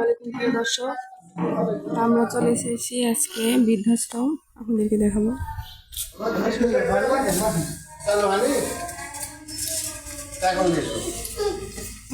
প্রিয় দর্শক। আমরা চলে এসেছি আজকে বৃদ্ধাশ্রম। আপনাদেরকে দেখাবো।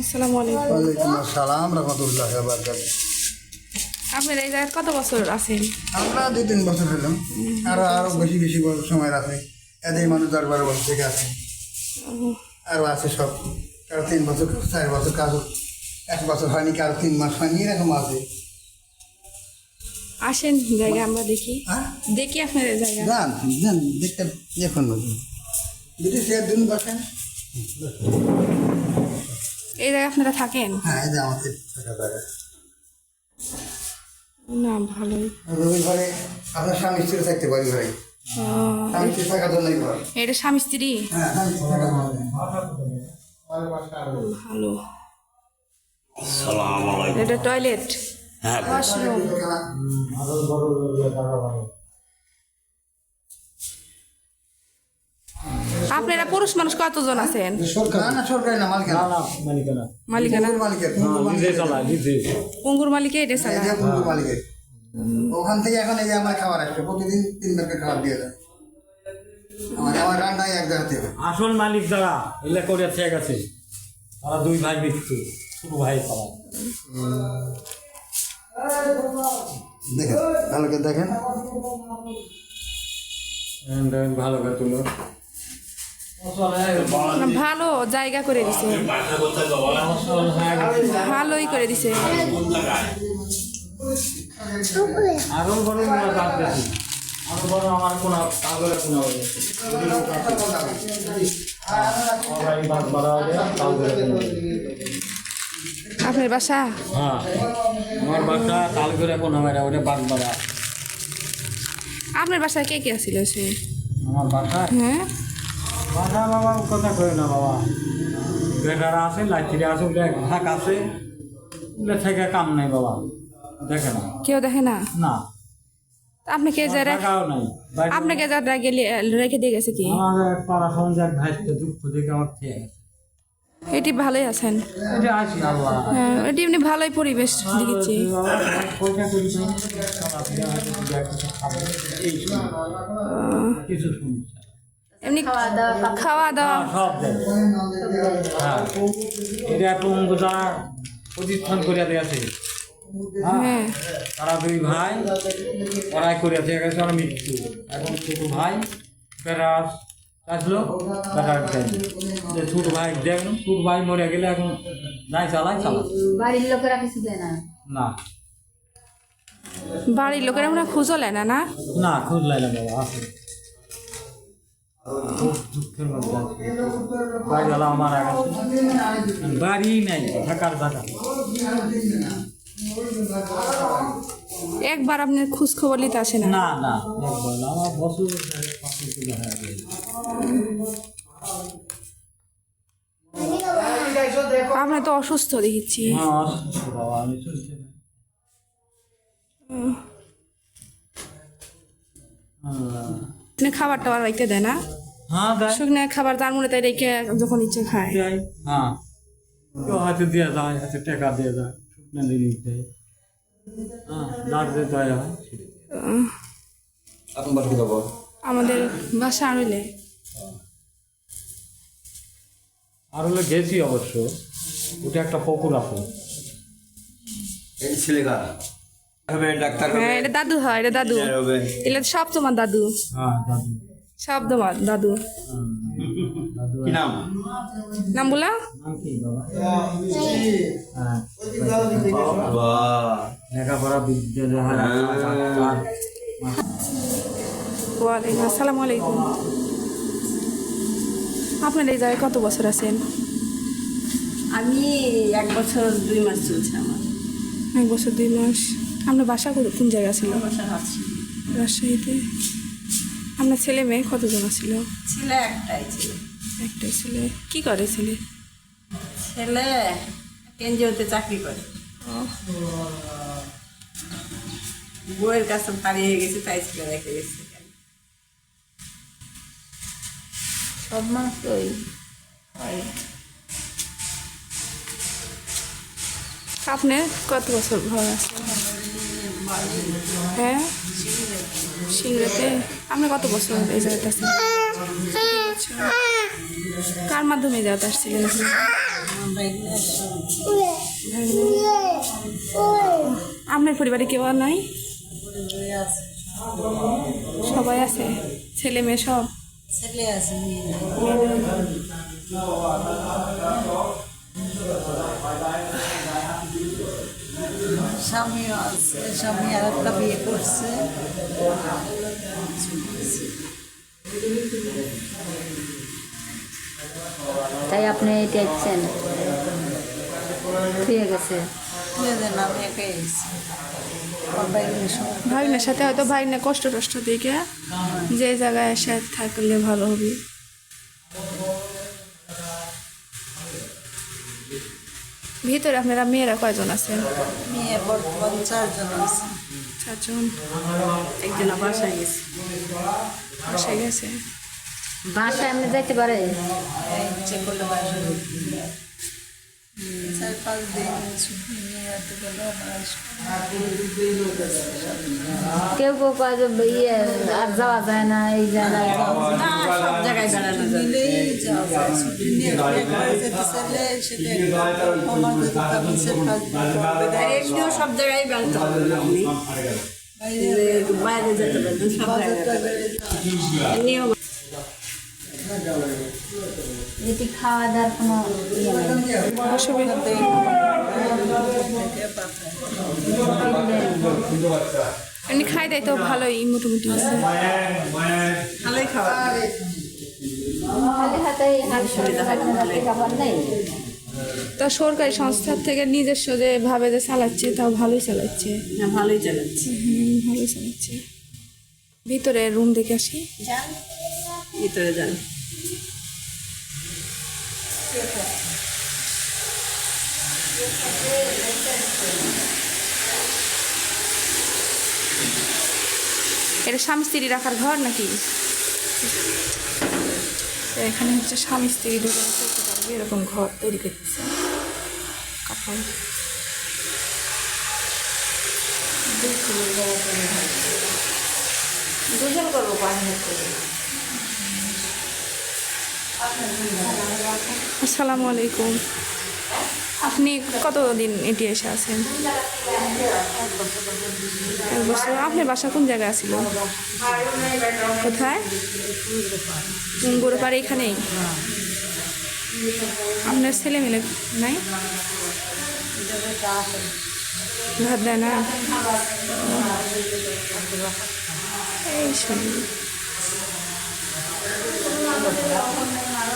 আসসালামু আলাইকুম। আসসালাম রহমতুল্লাহ আপনার এই জায়গায় কত বছর আছেন? আমরা দুই তিন বছর হলাম। আরও আরও বেশি বেশি সময় আছে। এদের মানুষ দশ বারো বছর থেকে আছে। আরও আছে সব। কারও তিন বছর চার বছর কারও এক বছর হয়নি কারও তিন মাস হয়নি এরকম আছে। আসেন জায়গা আমরা দেখি। হ্যাঁ? দেখি আপনার জায়গা। যান যান দেখতে এখন চেয়ার দিন বসেন। এই জায়গায় আপনারা থাকেন? হ্যাঁ এই যে আমাদের থাকা জায়গা। না ভালোই। রবি ঘরে আপনার স্বামী স্ত্রী থাকতে পারি ভাই। স্বামী স্ত্রী থাকার জন্যই ঘর। এটা স্বামী স্ত্রী? হ্যাঁ স্বামী স্ত্রী থাকার জন্য ভালো। এটা টয়লেট? হ্যাঁ ওয়াশরুম। আপনারা পুরুষ মানুষ কতজন আছেন? না না সরকারি না মালিক মালিকানা। মালিকানা? মালিকের। নিজে চালা নিজে। পঙ্গুর মালিকে এটা এই চালায়? যে পুকুর মালিকের ওখান থেকে এখন এই যে আমার খাবার আসবে প্রতিদিন তিন ব্যাগের খাবার দিয়ে দেয়। আমার আমার রান্নায় এক জায়গাতে হবে। আসল মালিক যারা এগুলা করে ঠিক আছে তারা দুই ভাই মৃত্যু ছোট ভাই পালা দেখেন ভালো করে দেখেন। ভালো করে তুলো। ভালো জায়গা করে দিছে। ভালোই করে দিছে। আরও বড় আরও বড় আমার কোন হবে কোন আপনার বাসা? হ্যাঁ। আমার বাসা তাল করে কোন হবে ওটা বাদ বাড়া আপনার বাসায় কে কে আছিল সে? আমার বাসা হ্যাঁ। বাসা বাবা কথা কই না বাবা। বেটারা আছে লাইটিরা আছে ওগুলো ভাগ আছে। ওগুলো থেকে কাম নাই বাবা। দেখে না। কেউ দেখে না? না। আপনি কে যা নাই। বাইরে আপনাকে যা রেখে রেখে দিয়ে গেছে কি? আমাদের পাড়া সঞ্জার ভাইতে দুঃখ দেখে আমার খেয়ে। এটি ভালোই আছেন। এটা হ্যাঁ, এটি এমনি ভালোই পরিবেশ দেখেছি। এমনি খাওয়া দাওয়া হ্যাঁ, সব হ্যাঁ এটা প্রতিষ্ঠান করিয়া দিয়েছে হ্যাঁ তারা দুই ভাই পড়াই করিয়া দিয়ে মৃত্যু। এখন ছোট ভাই ফেরাস আসলো দেন যে ছোট ভাই দেখুন ছোট ভাই মরে গেলে এখন যাই চালাই চালা বাড়ির লোকেরা কিছু দেয় না? না। বাড়ির লোকেরা আমরা খুঁজো লেয় না না? না খোঁজ বাবা খুব দুঃখের মধ্যে বাড়িওয়ালা আমার বাড়ি নাই থাকার জায়গা। একবার আপনার খোঁজ খবর নিতে আসে না? না না একবার আমার বছর পাঁচ কিলো গেছে। আপনার তো অসুস্থ দেখেছি। খাবার টাবার রাখতে দেয় না? হ্যাঁ দেয়। শুকনো খাবার তার মনে তাই রেখে যখন ইচ্ছে খায়। হ্যাঁ। হাতে দিয়ে যায় হাতে টাকা দিয়ে যায় শুকনো জিনিস দেয়। আমাদের বাসা আরলে গেছি অবশ্য। ওটা একটা পুকুর আছে। হ্যাঁ এটা দাদু হয় এটা দাদু। এগুলো সব তোমার দাদু। হ্যাঁ সব তোমার দাদু। দাদু কি নাম? নাম বলা নাম কি বাবা হ্যাঁ। বাবা লেখাপড়া বিদ্যালয় ওয়ালাইকুম আসসালামু আলাইকুম। আপনার এই জায়গায় কত বছর আছেন? আমি এক বছর দুই মাস চলছে আমার। এক বছর দুই মাস। আপনার বাসা কোন কোন জায়গা ছিল? রাজশাহীতে। আপনার ছেলে মেয়ে কতজন ছিল? ছেলে একটাই ছিল। একটাই ছেলে। কি করে ছেলে? ছেলে এনজিওতে চাকরি করে। বইয়ের কাছে হারিয়ে গেছে তাই ছেলে রেখে গেছে। সব মাস ওই আপনার কত বছর ঘর আছে? হ্যাঁ? সিংড়াতে। আপনি কত বছর এই জায়গাটা আছেন কার মাধ্যমে জায়গাটা আসছিলেন আপনি? আপনার পরিবারে কেউ নাই? সবাই আছে? ছেলে মেয়ে সব? ছেলে স্বামী আছে, স্বামী আর একটা বিয়ে করছে। তাই আপনি এটা ইচ্ছেন ঠিক গেছে। ভাগনার সাথে হয়তো ভাগনা কষ্ট টষ্ট দেখে যে জায়গায় এসে থাকলে ভালো হবে। ভিতরে আপনারা মেয়েরা কয়জন আছেন মেয়ে বর্তমান চারজন আছে। চারজন। একজন বাসায় গেছে। বাসায় গেছে? বাসায় এমনি যাইতে পারে? এই করলে বাসায় চার পাঁচ দিন ছুটি নিয়ে যেতে গেলে কেউ কেউ কয় ইয়ে আর যাওয়া যায় না এই যায় না সব জায়গায় বেড়ানো নিলেই যাওয়া যায় ছুটি নিয়ে যেতে চাইলে সেটা আমার যদি তখন সে এমনিও সব জায়গায় বেড়াতে হবে। বাইরে যেতে পারবেন সব জায়গায়। এমনিও এটি খাওয়া দাওয়ার কোনো ইয়ে নেই। অসুবিধা এমনি খাই দেয় তো ভালোই মোটামুটি আছে। ভালোই খাওয়া। খালি হাতে খাবার নেই। তা সরকারি সংস্থার থেকে নিজস্ব যে ভাবে যে চালাচ্ছে তাও ভালোই চালাচ্ছে। হ্যাঁ ভালোই চালাচ্ছে। হুম, ভালোই চালাচ্ছে। ভিতরে রুম দেখে আসি। ভিতরে যান। এটা স্বামী স্ত্রী রাখার ঘর নাকি? এখানে হচ্ছে স্বামী স্ত্রী ঢুকে পারবে এরকম ঘর তৈরি করতেছে। কাপড় দুজন করব পাঁচ আসসালামু আলাইকুম। আপনি কতদিন এটি এসে আছেন? এক বছর। আপনার বাসা কোন জায়গায় আছিল কোথায়? গুঁড়ো পাড়ে এখানেই? আপনার ছেলে মেলে নাই? ভাত দেয় না? এই শুনি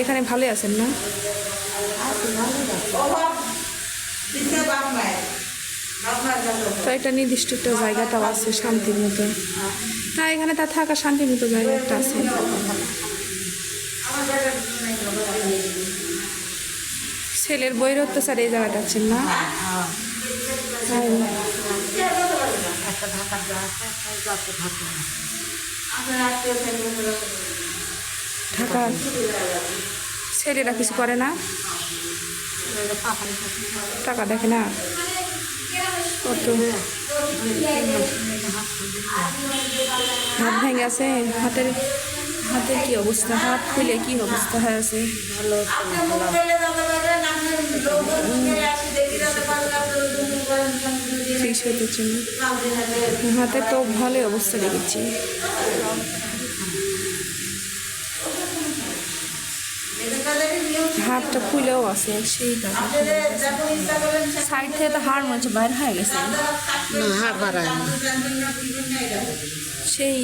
এখানে ভালোই আছেন, না? তো একটা নির্দিষ্ট একটা জায়গাটাও আছে শান্তির মতো। তা এখানে তা থাকা শান্তির মতো জায়গা একটা আছে। ছেলের বইয়ের অত্যাচার এই জায়গাটা আছেন না? তাই। ঢাকা ছেলেরা কিছু করে না। টাকা দেখে না। কত? হাত ভেঙে আছে হাতের হাতের কি অবস্থা? হাত খুলে কি অবস্থা হয়ে আছে জন্য। হাতে তো ভালো অবস্থা দেখেছি। হাতটা খুলেও আছে সেই সাইড থেকে তো হাড় মনে হচ্ছে বাইর হয়ে গেছে। বাড়ায় সেই।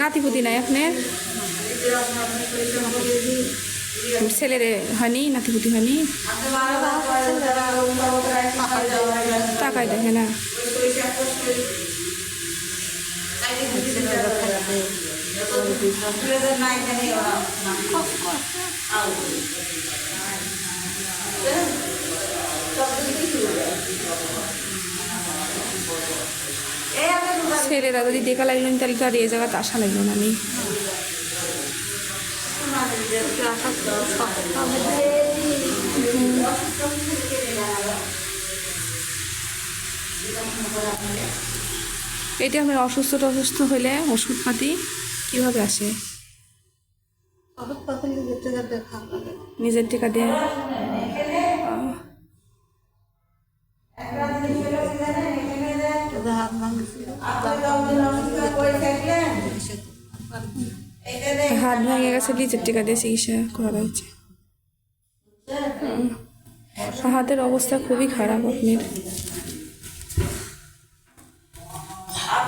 নাতিপুতি নাই আপনার? ছেলের হয়নি নাতিপুতি হয়নি? টাকাই দেখে না। ছেলেরা যদি দেখা লাগল না, তাহলে তো আর এই জায়গাতে আসা লাগল না আমি। এটা আমরা অসুস্থ টসুস্থ হলে ওষুধ পাতি কীভাবে আসে? নিজের টিকা দিয়ে। হাত ভেঙে গেছে নিজের টিকা দিয়ে চিকিৎসা করা হয়েছে। হাতের অবস্থা খুবই খারাপ আপনার।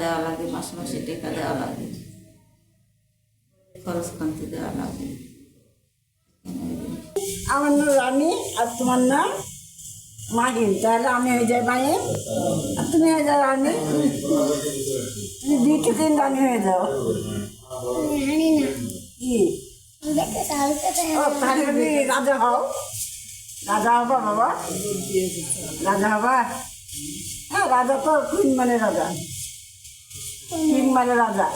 দেওয়া লাগে, মাসে মাসে টেকা দেওয়া লাগে। খরচ খান্তি দেওয়া লাগে। আমার নাম রানী আর তোমার নাম মাহিন তাহলে আমি হয়ে যাই মাহিন আর তুমি হয়ে যাও রানী। তুমি দুইটি দিন রানী হয়ে যাও। কি? তাহলে তুমি রাজা হও। রাজা হবা বাবা। রাজা হবা? হ্যাঁ রাজা তো কুইন মানে রাজা। কিং মানে রাজা।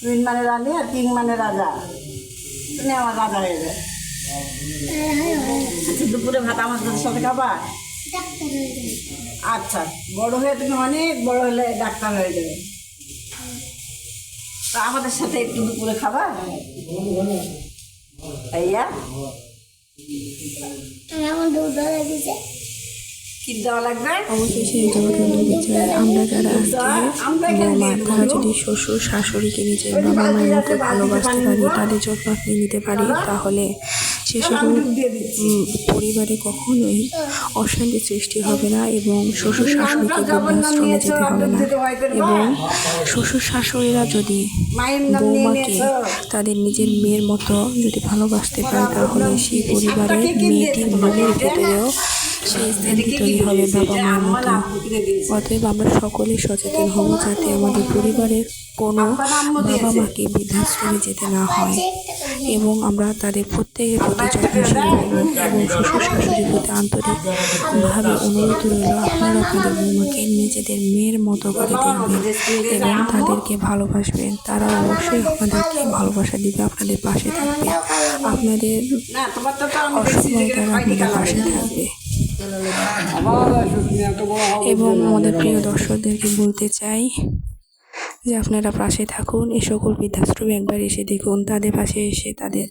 কুইন মানে রানী আর কিং মানে রাজা। তুমি আমার রাজা হয়ে যাও আচ্ছা দুপুরে ভাত আমাদের সাথে খাবা? আচ্ছা বড় হয়ে তুমি অনেক বড় হলে ডাক্তার হয়ে যাবে। তা আমাদের সাথে একটু দুপুরে খাবা? ভাইয়া? কি দেওয়া লাগবে অবশেষে এই জায়গাটা বলতে আমরা যারা আজকে বৌমা তারা যদি শ্বশুর শাশুড়িকে নিজের বাবা মায়ের মতো ভালোবাসতে পারি তাদের যত্ন আপনি নিতে পারি তাহলে সে সকল পরিবারে কখনোই অশান্তি সৃষ্টি হবে না এবং শ্বশুর শাশুড়িকে বৃদ্ধাশ্রমে যেতে হবে না। এবং শ্বশুর শাশুড়িরা যদি বৌমাকে তাদের নিজের মেয়ের মতো যদি ভালোবাসতে পারে তাহলে সেই পরিবারের মেয়েটির মনের ভেতরেও সেই স্থানটি তৈরি হবে বাবা মায়ের মতো। অতএব আমরা সকলেই সচেতন হব যাতে আমাদের পরিবারের কোনো বাবা মাকে বৃদ্ধাশ্রমে যেতে না হয়। এবং আমরা তাদের প্রত্যেকের প্রতি যত্নশীল হব এবং শ্বশুর শাশুড়ির প্রতি আন্তরিকভাবে অনুরোধ রইল। আপনারা আপনাদের বৌমাকে নিজেদের মেয়ের মতো করে দেখবেন এবং তাদেরকে ভালোবাসবেন। তারা অবশ্যই আপনাদেরকে ভালোবাসা দিবে আপনাদের পাশে থাকবে। আপনাদের অসময় তারা আপনাদের পাশে থাকবে। এবং আমাদের প্রিয় দর্শকদেরকে বলতে চাই যে আপনারা পাশে থাকুন এই সকল বৃদ্ধাশ্রমে একবার এসে দেখুন, তাদের পাশে এসে তাদের